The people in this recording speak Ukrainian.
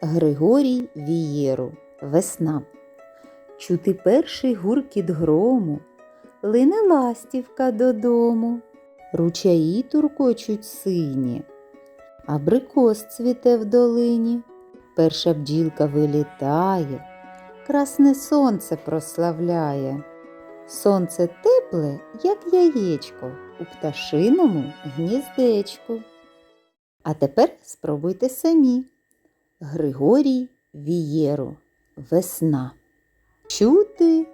Григорій Вієру. Весна. Чути перший гуркіт грому, лине ластівка додому, ручаї туркочуть сині, абрикос цвіте в долині, перша бджілка вилітає, красне сонце прославляє. Сонце тепле, як яєчко, у пташиному гніздечку. А тепер спробуйте самі. Григорій Вієро Весна. Чути